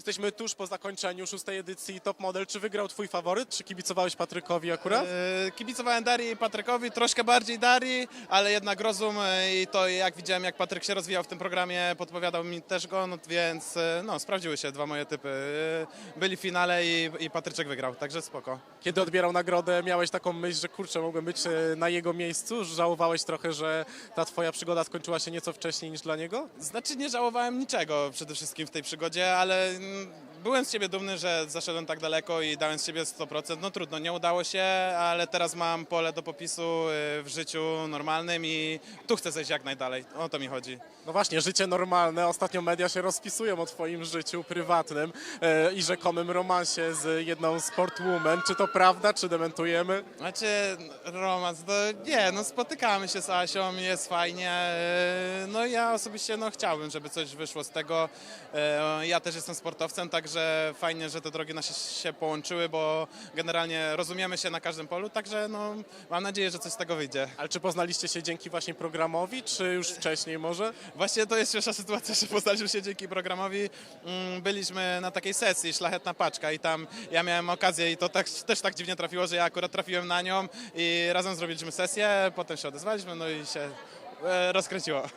Jesteśmy tuż po zakończeniu szóstej edycji Top Model. Czy wygrał twój faworyt, czy kibicowałeś Patrykowi akurat? E, Kibicowałem Darii i Patrykowi, troszkę bardziej Darii, ale jednak rozum e, i to jak widziałem, jak Patryk się rozwijał w tym programie, podpowiadał mi też go, no, więc e, no, sprawdziły się dwa moje typy. Byli w finale i, i Patryczek wygrał, także spoko. Kiedy odbierał nagrodę, miałeś taką myśl, że kurczę, mogłem być na jego miejscu? Żałowałeś trochę, że ta twoja przygoda skończyła się nieco wcześniej niż dla niego? Znaczy nie żałowałem niczego przede wszystkim w tej przygodzie, ale byłem z siebie dumny, że zaszedłem tak daleko i dałem z siebie 100%. No trudno, nie udało się, ale teraz mam pole do popisu y, w życiu normalnym i tu chcę zejść jak najdalej. O to mi chodzi. No właśnie, życie normalne. Ostatnio media się rozpisują o twoim życiu prywatnym e, i rzekomym romansie z jedną sportwoman. Czy to prawda, czy dementujemy? Znaczy, romans, to nie, no spotykamy się z Asią, jest fajnie. y, No ja osobiście no chciałbym, żeby coś wyszło z tego. Y, Ja też jestem sportowcem, także fajnie, że te drogi nasze się połączyły, bo generalnie rozumiemy się na każdym polu, także no mam nadzieję, że coś z tego wyjdzie. Ale czy poznaliście się dzięki właśnie programowi, czy już wcześniej może? Właśnie to jest pierwsza sytuacja, że poznaliśmy się dzięki programowi. Mm, Byliśmy na takiej sesji Szlachetna Paczka i tam ja miałem okazję i to tak, też tak dziwnie trafiło, że ja akurat trafiłem na nią i razem zrobiliśmy sesję, potem się odezwaliśmy, no i się e, rozkręciło.